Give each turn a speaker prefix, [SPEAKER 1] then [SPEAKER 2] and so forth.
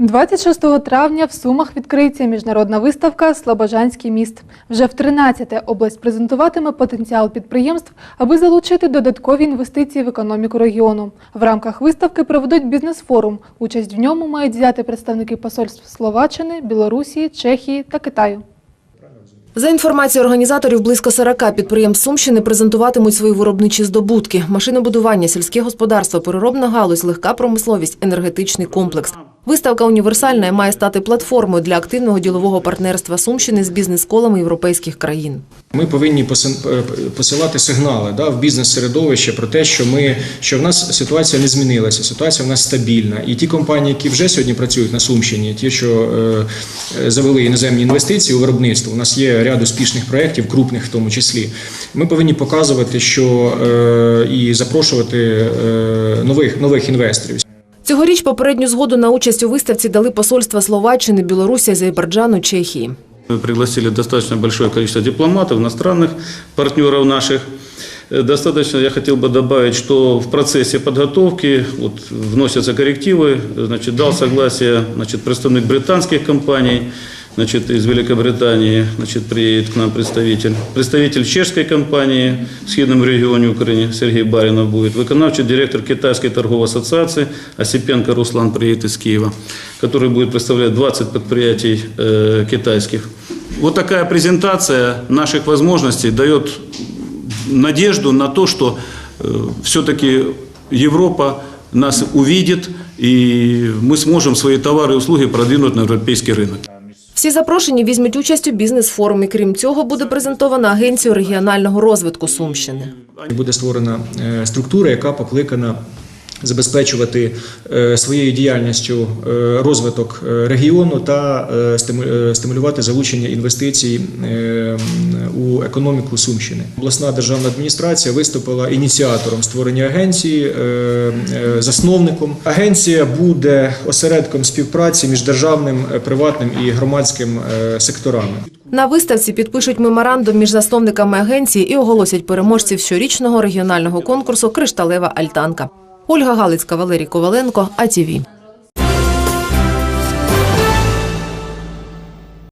[SPEAKER 1] 26 травня в Сумах відкриється міжнародна виставка Слобожанський міст. Вже в 13-те область презентуватиме потенціал підприємств, аби залучити додаткові інвестиції в економіку регіону. В рамках виставки проведуть бізнес-форум. Участь в ньому мають взяти представники посольств Словаччини, Білорусі, Чехії та Китаю.
[SPEAKER 2] За інформацією організаторів, близько 40 підприємств Сумщини презентуватимуть свої виробничі здобутки: машинобудування, сільське господарство, переробна галузь, легка промисловість, енергетичний комплекс. Виставка універсальна має стати платформою для активного ділового партнерства Сумщини з бізнес-колами європейських країн.
[SPEAKER 3] Ми повинні е, посилати сигнали да, в бізнес-середовище про те, що ми що в нас ситуація не змінилася, ситуація в нас стабільна. І ті компанії, які вже сьогодні працюють на Сумщині, ті, що е, е, завели іноземні інвестиції у виробництво, у нас є ряд успішних проєктів, крупних в тому числі. Ми повинні показувати, що е, і запрошувати е, нових нових інвесторів.
[SPEAKER 2] Цьогоріч попередню згоду на участь у виставці дали посольства Словаччини, Білорусі, Азербайджану, Чехії.
[SPEAKER 4] Мы пригласили достаточно большое количество дипломатов, иностранных партнеров наших. Э, Достаточно, я хотел бы добавить, что в процессе подготовки вот, вносятся коррективы. Значит, дал согласие значит, представник британских компаний, Значит, из Великобритании значит, приедет к нам представитель. Представитель чешской компании в східному регионе Украины Сергей Баринов будет. Виконавчий директор Китайской торговой ассоциации Осипенко Руслан приедет из Киева, который будет представлять 20 предприятий э, китайских. Вот такая презентация наших возможностей дает надежду на то, что все-таки Европа нас увидит, и мы сможем свои товары и услуги продвинуть на европейский рынок.
[SPEAKER 2] Всі запрошені візьмуть участь у бізнес-форумі. Крім цього, буде презентована агенцію регіонального розвитку Сумщини.
[SPEAKER 3] Буде створена е, структура, яка покликана забезпечувати е, своєю діяльністю е, розвиток е, регіону та стимулювати залучення інвестицій у економіку Сумщини. Обласна державна адміністрація виступила ініціатором створення агенції, засновником. Агенція буде осередком співпраці між державним, приватним і громадським секторами.
[SPEAKER 2] На виставці підпишуть меморандум між засновниками агенції і оголосять переможців щорічного регіонального конкурсу Кришталева альтанка. Ольга Галицька, Валерій Коваленко, АТВ.